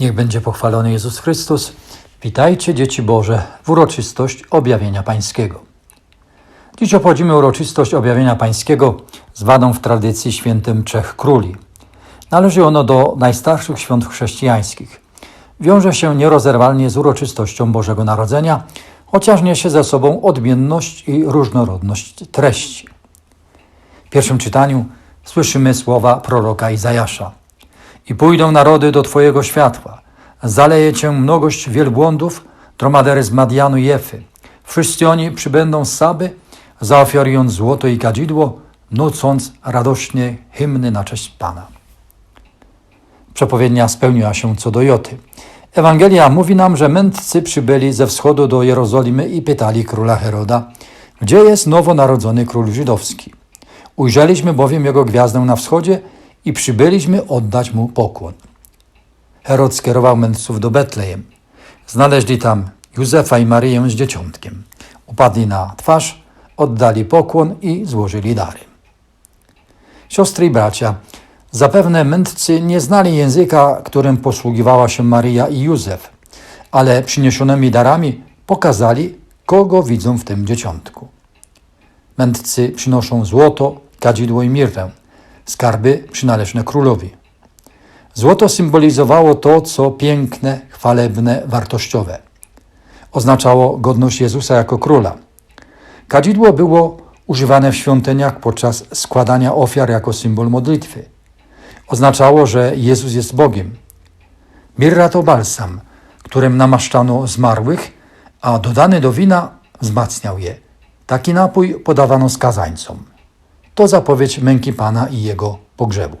Niech będzie pochwalony Jezus Chrystus. Witajcie dzieci Boże w uroczystość objawienia Pańskiego. Dziś obchodzimy uroczystość objawienia Pańskiego, zwaną w tradycji świętym Trzech Króli. Należy ono do najstarszych świąt chrześcijańskich. Wiąże się nierozerwalnie z uroczystością Bożego Narodzenia, chociaż niesie ze sobą odmienność i różnorodność treści. W pierwszym czytaniu słyszymy słowa proroka Izajasza. I pójdą narody do Twojego światła. Zaleje Cię mnogość wielbłądów, dromadery z Madianu i Jefy. Wszyscy oni przybędą z Saby, zaofiarując złoto i kadzidło, nucąc radośnie hymny na cześć Pana. Przepowiednia spełniła się co do Joty. Ewangelia mówi nam, że mędrcy przybyli ze wschodu do Jerozolimy i pytali króla Heroda, gdzie jest nowonarodzony król żydowski. Ujrzeliśmy bowiem jego gwiazdę na wschodzie i przybyliśmy oddać mu pokłon. Herod skierował mędrców do Betlejem. Znaleźli tam Józefa i Maryję z dzieciątkiem. Upadli na twarz, oddali pokłon i złożyli dary. Siostry i bracia, zapewne mędrcy nie znali języka, którym posługiwała się Maryja i Józef, ale przyniesionymi darami pokazali, kogo widzą w tym dzieciątku. Mędrcy przynoszą złoto, kadzidło i mirtę, skarby przynależne królowi. Złoto symbolizowało to, co piękne, chwalebne, wartościowe. Oznaczało godność Jezusa jako króla. Kadzidło było używane w świątyniach podczas składania ofiar jako symbol modlitwy. Oznaczało, że Jezus jest Bogiem. Mirra to balsam, którym namaszczano zmarłych, a dodany do wina wzmacniał je. Taki napój podawano skazańcom. To zapowiedź męki Pana i jego pogrzebu.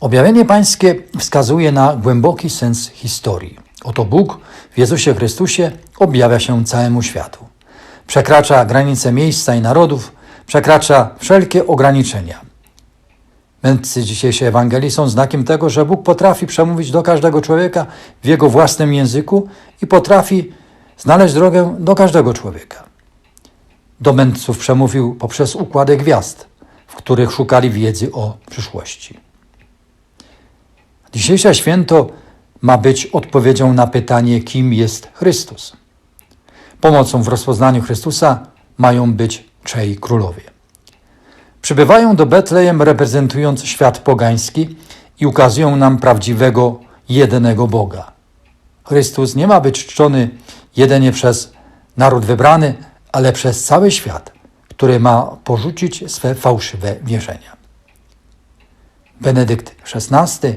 Objawienie Pańskie wskazuje na głęboki sens historii. Oto Bóg w Jezusie Chrystusie objawia się całemu światu. Przekracza granice miejsca i narodów, przekracza wszelkie ograniczenia. Mędrcy dzisiejszej Ewangelii są znakiem tego, że Bóg potrafi przemówić do każdego człowieka w jego własnym języku i potrafi znaleźć drogę do każdego człowieka. Do mędrców przemówił poprzez układy gwiazd, w których szukali wiedzy o przyszłości. Dzisiejsze święto ma być odpowiedzią na pytanie, kim jest Chrystus. Pomocą w rozpoznaniu Chrystusa mają być trzej królowie. Przybywają do Betlejem reprezentując świat pogański i ukazują nam prawdziwego, jedynego Boga. Chrystus nie ma być czczony jedynie przez naród wybrany, ale przez cały świat, który ma porzucić swe fałszywe wierzenia. Benedykt XVI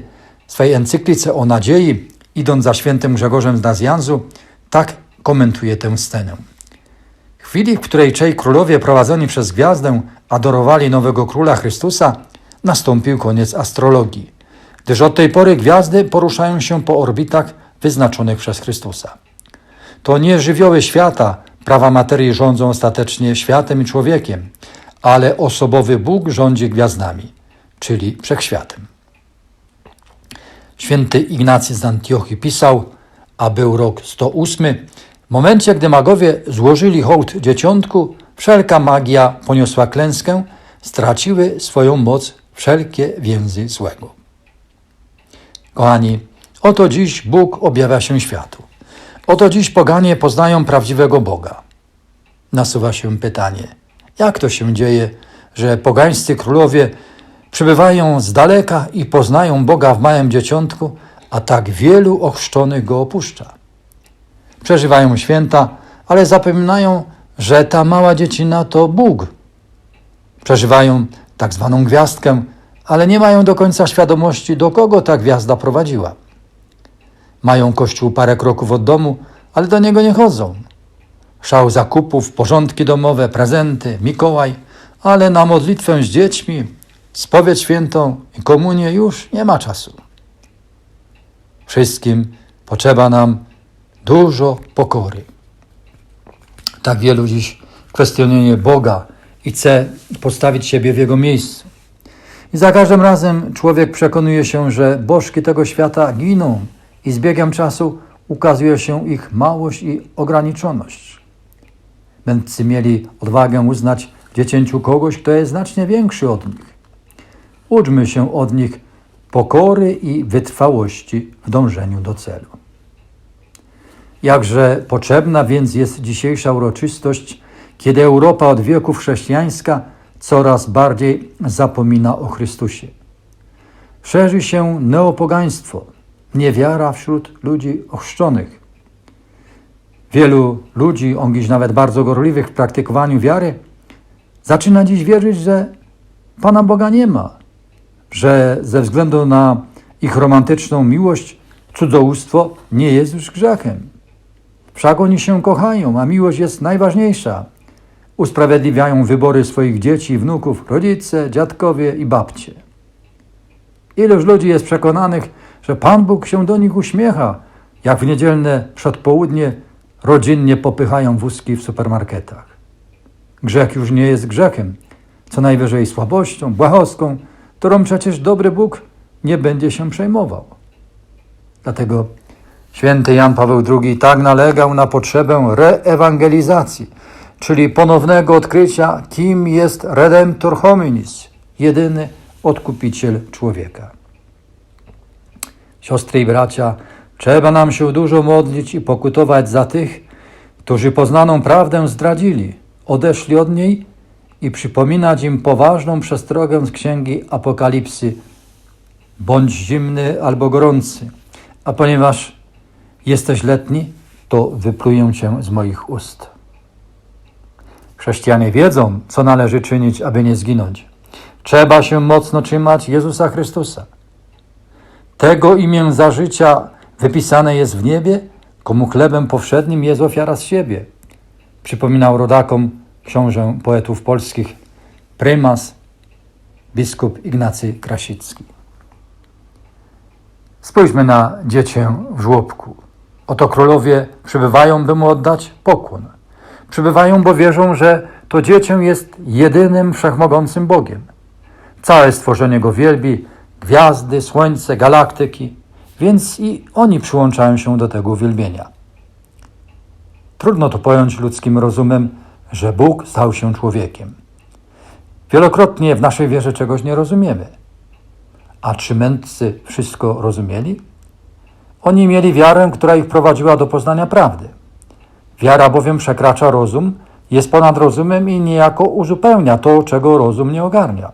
w swej encyklice o nadziei, idąc za świętym Grzegorzem z Nazjanzu, tak komentuje tę scenę. Chwili, w której trzej królowie prowadzeni przez gwiazdę adorowali nowego króla Chrystusa, nastąpił koniec astrologii, gdyż od tej pory gwiazdy poruszają się po orbitach wyznaczonych przez Chrystusa. To nie żywioły świata, prawa materii rządzą ostatecznie światem i człowiekiem, ale osobowy Bóg rządzi gwiazdami, czyli wszechświatem. Święty Ignacy z Antiochii pisał, a był rok 108, w momencie, gdy magowie złożyli hołd dzieciątku, wszelka magia poniosła klęskę, straciły swoją moc wszelkie więzy złego. Kochani, oto dziś Bóg objawia się światu. Oto dziś poganie poznają prawdziwego Boga. Nasuwa się pytanie, jak to się dzieje, że pogańscy królowie przybywają z daleka i poznają Boga w małym dzieciątku, a tak wielu ochrzczonych go opuszcza. Przeżywają święta, ale zapominają, że ta mała dziecina to Bóg. Przeżywają tak zwaną gwiazdkę, ale nie mają do końca świadomości, do kogo ta gwiazda prowadziła. Mają kościół parę kroków od domu, ale do niego nie chodzą. Szał zakupów, porządki domowe, prezenty, Mikołaj, ale na modlitwę z dziećmi, spowiedź świętą i komunię już nie ma czasu. Wszystkim potrzeba nam dużo pokory. Tak wielu dziś kwestionuje Boga i chce postawić siebie w Jego miejscu. I za każdym razem człowiek przekonuje się, że bożki tego świata giną i z biegiem czasu ukazuje się ich małość i ograniczoność. Mędrcy mieli odwagę uznać w dziecięciu kogoś, kto jest znacznie większy od nich. Uczmy się od nich pokory i wytrwałości w dążeniu do celu. Jakże potrzebna więc jest dzisiejsza uroczystość, kiedy Europa od wieków chrześcijańska coraz bardziej zapomina o Chrystusie. Szerzy się neopogaństwo, niewiara wśród ludzi ochrzczonych. Wielu ludzi, ongiś nawet bardzo gorliwych w praktykowaniu wiary, zaczyna dziś wierzyć, że Pana Boga nie ma, że ze względu na ich romantyczną miłość cudzołóstwo nie jest już grzechem. Wszak oni się kochają, a miłość jest najważniejsza. Usprawiedliwiają wybory swoich dzieci wnuków rodzice, dziadkowie i babcie. Iluż ludzi jest przekonanych, że Pan Bóg się do nich uśmiecha, jak w niedzielne przedpołudnie rodzinnie popychają wózki w supermarketach. Grzech już nie jest grzechem, co najwyżej słabością, błahostką, którą przecież dobry Bóg nie będzie się przejmował. Dlatego święty Jan Paweł II tak nalegał na potrzebę reewangelizacji, czyli ponownego odkrycia, kim jest Redemptor hominis, jedyny odkupiciel człowieka. Siostry i bracia, trzeba nam się dużo modlić i pokutować za tych, którzy poznaną prawdę zdradzili, odeszli od niej i przypominać im poważną przestrogę z księgi Apokalipsy. Bądź zimny albo gorący, a ponieważ jesteś letni, to wypluję cię z moich ust. Chrześcijanie wiedzą, co należy czynić, aby nie zginąć. Trzeba się mocno trzymać Jezusa Chrystusa. Tego imię za życia wypisane jest w niebie, komu chlebem powszednim jest ofiara z siebie. Przypominał rodakom książę poetów polskich prymas biskup Ignacy Krasicki. Spójrzmy na dziecię w żłobku. Oto królowie przybywają, by mu oddać pokłon. Przybywają, bo wierzą, że to dziecię jest jedynym wszechmogącym Bogiem. Całe stworzenie go wielbi, gwiazdy, słońce, galaktyki, więc i oni przyłączają się do tego uwielbienia. Trudno to pojąć ludzkim rozumem, że Bóg stał się człowiekiem. Wielokrotnie w naszej wierze czegoś nie rozumiemy. A czy mędrcy wszystko rozumieli? Oni mieli wiarę, która ich prowadziła do poznania prawdy. Wiara bowiem przekracza rozum, jest ponad rozumem i niejako uzupełnia to, czego rozum nie ogarnia.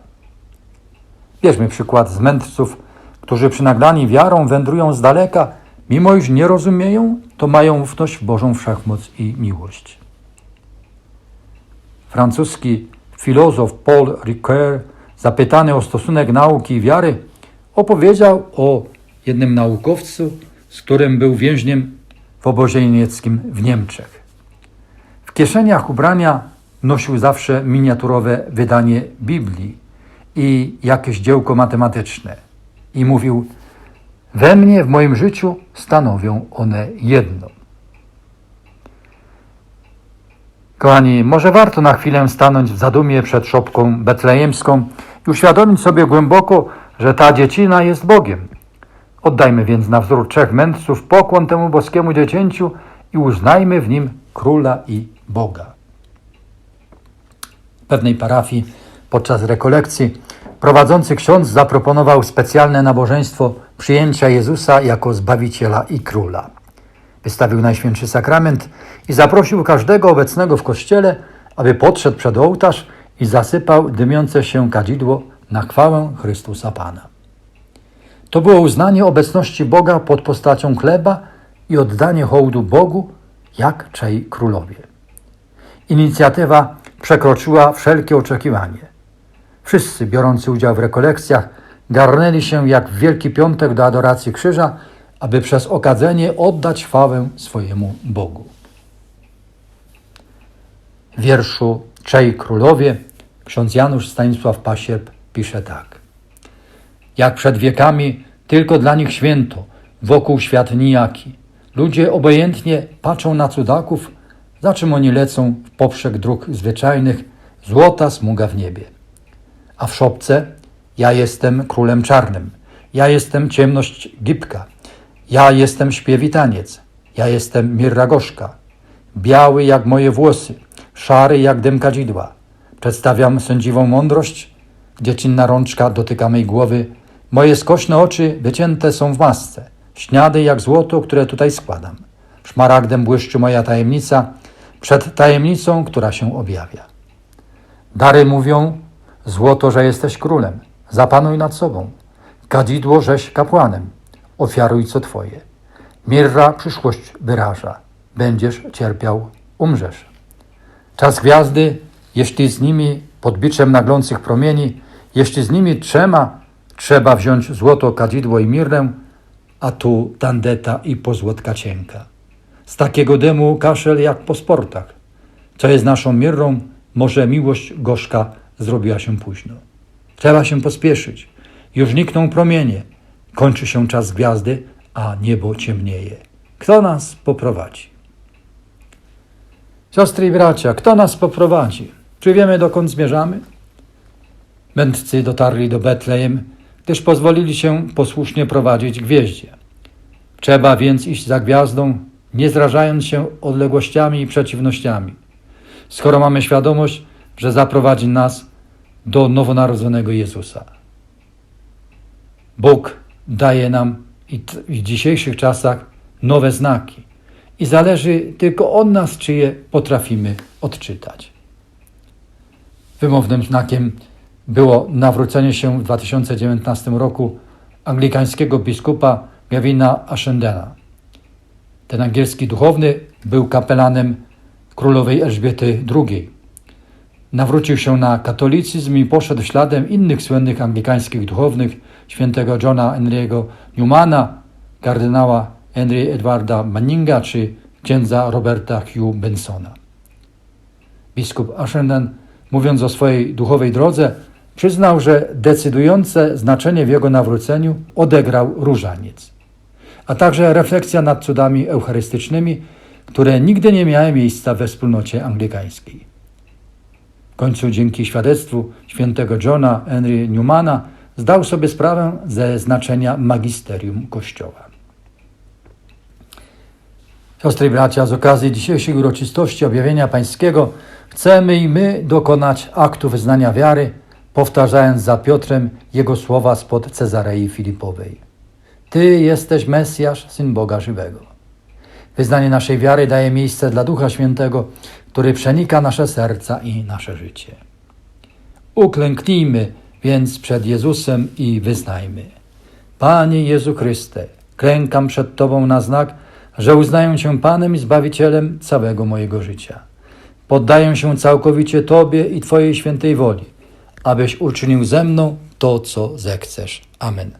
Bierzmy przykład z mędrców, którzy przynaglani wiarą wędrują z daleka, mimo iż nie rozumieją, to mają ufność w Bożą wszechmoc i miłość. Francuski filozof Paul Ricoeur, zapytany o stosunek nauki i wiary, opowiedział o jednym naukowcu, z którym był więźniem w obozie niemieckim w Niemczech. W kieszeniach ubrania nosił zawsze miniaturowe wydanie Biblii i jakieś dziełko matematyczne. I mówił, we mnie, w moim życiu stanowią one jedno. Kochani, może warto na chwilę stanąć w zadumie przed szopką betlejemską i uświadomić sobie głęboko, że ta dziecina jest Bogiem. Oddajmy więc na wzór trzech mędrców pokłon temu boskiemu dziecięciu i uznajmy w nim króla i Boga. W pewnej parafii podczas rekolekcji prowadzący ksiądz zaproponował specjalne nabożeństwo przyjęcia Jezusa jako Zbawiciela i Króla. Wystawił Najświętszy Sakrament i zaprosił każdego obecnego w kościele, aby podszedł przed ołtarz i zasypał dymiące się kadzidło na chwałę Chrystusa Pana. To było uznanie obecności Boga pod postacią chleba i oddanie hołdu Bogu, jak czej królowie. Inicjatywa przekroczyła wszelkie oczekiwanie. Wszyscy biorący udział w rekolekcjach garnęli się jak w Wielki Piątek do adoracji krzyża, aby przez okadzenie oddać chwałę swojemu Bogu. W wierszu Czej Królowie ksiądz Janusz Stanisław Pasierb pisze tak. Jak przed wiekami tylko dla nich święto, wokół świat nijaki. Ludzie obojętnie patrzą na cudaków, za czym oni lecą w poprzek dróg zwyczajnych, złota smuga w niebie. A w szopce? Ja jestem królem czarnym, ja jestem ciemność gipka, ja jestem śpiewitaniec, ja jestem mirra gorzka, biały jak moje włosy, szary jak dym kadzidła. Przedstawiam sędziwą mądrość, dziecinna rączka dotyka mej głowy, Moje skośne oczy wycięte są w masce, śniady jak złoto, które tutaj składam. Szmaragdem błyszczy moja tajemnica przed tajemnicą, która się objawia. Dary mówią, złoto, że jesteś królem, zapanuj nad sobą. Kadzidło, żeś kapłanem, ofiaruj co twoje. Mirra przyszłość wyraża, będziesz cierpiał, umrzesz. Czas gwiazdy, jeśli z nimi pod biczem naglących promieni, jeśli z nimi trzema trzeba wziąć złoto, kadzidło i mirrę, a tu tandeta i pozłotka cienka. Z takiego dymu kaszel jak po sportach. Co jest naszą mirrą, może miłość gorzka zrobiła się późno. Trzeba się pospieszyć. Już nikną promienie. Kończy się czas gwiazdy, a niebo ciemnieje. Kto nas poprowadzi? Siostry i bracia, kto nas poprowadzi? Czy wiemy, dokąd zmierzamy? Mędrcy dotarli do Betlejem, gdyż pozwolili się posłusznie prowadzić gwieździe. Trzeba więc iść za gwiazdą, nie zrażając się odległościami i przeciwnościami. Skoro mamy świadomość, że zaprowadzi nas do nowonarodzonego Jezusa. Bóg daje nam i w dzisiejszych czasach nowe znaki i zależy tylko od nas, czy je potrafimy odczytać. Wymownym znakiem było nawrócenie się w 2019 roku anglikańskiego biskupa Gavina Ashendena. Ten angielski duchowny był kapelanem królowej Elżbiety II. Nawrócił się na katolicyzm i poszedł śladem innych słynnych anglikańskich duchownych, świętego Johna Henry'ego Newmana, kardynała Henry Edwarda Manninga czy księdza Roberta Hugh Bensona. Biskup Ashenden, mówiąc o swojej duchowej drodze, przyznał, że decydujące znaczenie w jego nawróceniu odegrał różaniec, a także refleksja nad cudami eucharystycznymi, które nigdy nie miały miejsca we wspólnocie anglikańskiej. W końcu dzięki świadectwu świętego Johna Henry Newmana zdał sobie sprawę ze znaczenia magisterium Kościoła. Siostry i bracia, z okazji dzisiejszej uroczystości objawienia pańskiego chcemy i my dokonać aktu wyznania wiary, powtarzając za Piotrem jego słowa spod Cezarei Filipowej. Ty jesteś Mesjasz, Syn Boga żywego. Wyznanie naszej wiary daje miejsce dla Ducha Świętego, który przenika nasze serca i nasze życie. Uklęknijmy więc przed Jezusem i wyznajmy. Panie Jezu Chryste, klękam przed Tobą na znak, że uznaję Cię Panem i Zbawicielem całego mojego życia. Poddaję się całkowicie Tobie i Twojej świętej woli, abyś uczynił ze mną to, co zechcesz. Amen.